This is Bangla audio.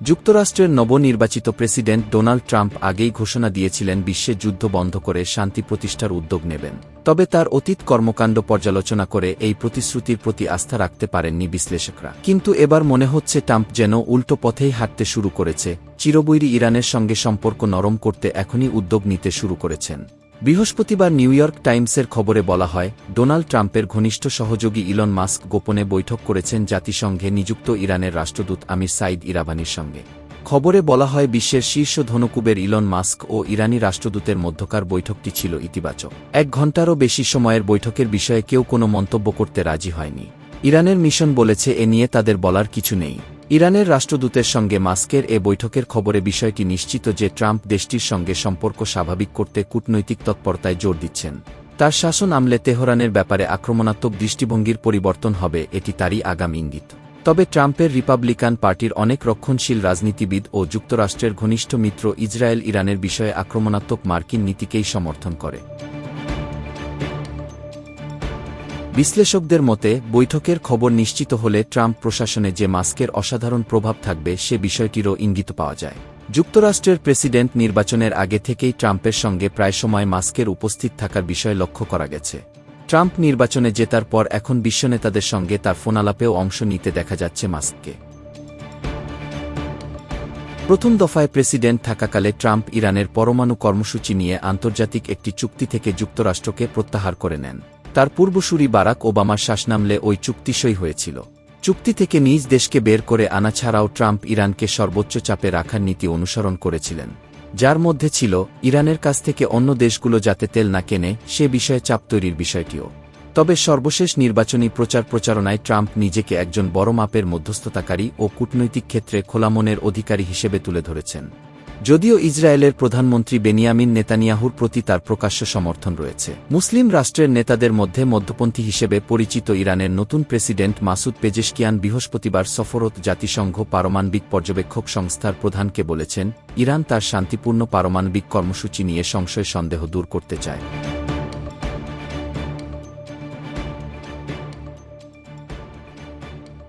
যুক্তরাষ্ট্রের নবনির্বাচিত প্রেসিডেন্ট ডোনাল্ড ট্রাম্প আগেই ঘোষণা দিয়েছিলেন বিশ্বে যুদ্ধ বন্ধ করে শান্তি প্রতিষ্ঠার উদ্যোগ নেবেন। তবে তার অতীত কর্মকাণ্ড পর্যালোচনা করে এই প্রতিশ্রুতির প্রতি আস্থা রাখতে পারেননি বিশ্লেষকরা। কিন্তু এবার মনে হচ্ছে ট্রাম্প যেন উল্টো পথেই হাঁটতে শুরু করেছে, চিরবৈরী ইরানের সঙ্গে সম্পর্ক নরম করতে এখনই উদ্যোগ নিতে শুরু করেছেন। বৃহস্পতিবার নিউ ইয়র্ক টাইমসের খবরে বলা হয়, ডোনাল্ড ট্রাম্পের ঘনিষ্ঠ সহযোগী ইলন মাস্ক গোপনে বৈঠক করেছেন জাতিসংঘে নিযুক্ত ইরানের রাষ্ট্রদূত আমির সাইদ ইরাবানির সঙ্গে। খবরে বলা হয়, বিশ্বের শীর্ষ ধনকুবের ইলন মাস্ক ও ইরানি রাষ্ট্রদূতের মধ্যকার বৈঠকটি ছিল ইতিবাচক। এক ঘণ্টারও বেশি সময়ের বৈঠকের বিষয়ে কেউ কোনো মন্তব্য করতে রাজি হয়নি। ইরানের মিশন বলেছে, এ নিয়ে তাদের বলার কিছু নেই। ইরানের রাষ্ট্রদূতের সঙ্গে মাস্কের এ বৈঠকের খবরে বিষয়টি নিশ্চিত যে ট্রাম্প দেশটির সঙ্গে সম্পর্ক স্বাভাবিক করতে কূটনৈতিক তৎপরতায় জোর দিচ্ছেন। তার শাসন আমলে তেহরানের ব্যাপারে আক্রমণাত্মক দৃষ্টিভঙ্গির পরিবর্তন হবে, এটি তারই আগাম ইঙ্গিত। তবে ট্রাম্পের রিপাবলিকান পার্টির অনেক রক্ষণশীল রাজনীতিবিদ ও যুক্তরাষ্ট্রের ঘনিষ্ঠ মিত্র ইসরায়েল ইরানের বিষয়ে আক্রমণাত্মক মার্কিন নীতিকেই সমর্থন করে। বিশ্লেষকদের মতে, বৈঠকের খবর নিশ্চিত হলে ট্রাম্প প্রশাসনে যে মাস্কের অসাধারণ প্রভাব থাকবে সে বিষয়টিরও ইঙ্গিত পাওয়া যায়। যুক্তরাষ্ট্রের প্রেসিডেন্ট নির্বাচনের আগে থেকেই ট্রাম্পের সঙ্গে প্রায় সময় মাস্কের উপস্থিত থাকার বিষয় লক্ষ্য করা গেছে। ট্রাম্প নির্বাচনে জেতার পর এখন বিশ্বনেতাদের সঙ্গে তার ফোনালাপেও অংশ নিতে দেখা যাচ্ছে মাস্ককে। প্রথম দফায় প্রেসিডেন্ট থাকাকালে ট্রাম্প ইরানের পরমাণু কর্মসূচি নিয়ে আন্তর্জাতিক একটি চুক্তি থেকে যুক্তরাষ্ট্রকে প্রত্যাহার করে নেন। তার পূর্বসূরি বারাক ওবামার শ্বাসনামলে ওই চুক্তি সই হয়েছিল। চুক্তি থেকে নিজ দেশকে বের করে আনা ছাড়াও ট্রাম্প ইরানকে সর্বোচ্চ চাপে রাখার নীতি অনুসরণ করেছিলেন। যার মধ্যে ছিল, ইরানের কাছ থেকে অন্য দেশগুলো যাতে তেল না কেনে, সে বিষয়ে চাপ তৈরির বিষয়টিও। তবে সর্বশেষ নির্বাচনী প্রচার প্রচারণায় ট্রাম্প নিজেকে একজন বড় মাপের মধ্যস্থতাকারী ও কূটনৈতিক ক্ষেত্রে খোলামনের অধিকারী হিসেবে তুলে ধরেছেন। যদিও ইসরায়েলের প্রধানমন্ত্রী বেনিয়ামিন নেতানিয়াহুর প্রতি তার প্রকাশ্য সমর্থন রয়েছে। মুসলিম রাষ্ট্রের নেতাদের মধ্যে মধ্যপন্থী হিসেবে পরিচিত ইরানের নতুন প্রেসিডেন্ট মাসুদ পেজেশকিয়ান বৃহস্পতিবার সফরত জাতিসংঘ পারমাণবিক পর্যবেক্ষক সংস্থার প্রধানকে বলেছেন, ইরান তার শান্তিপূর্ণ পারমাণবিক কর্মসূচি নিয়ে সংশয় সন্দেহ দূর করতে চায়।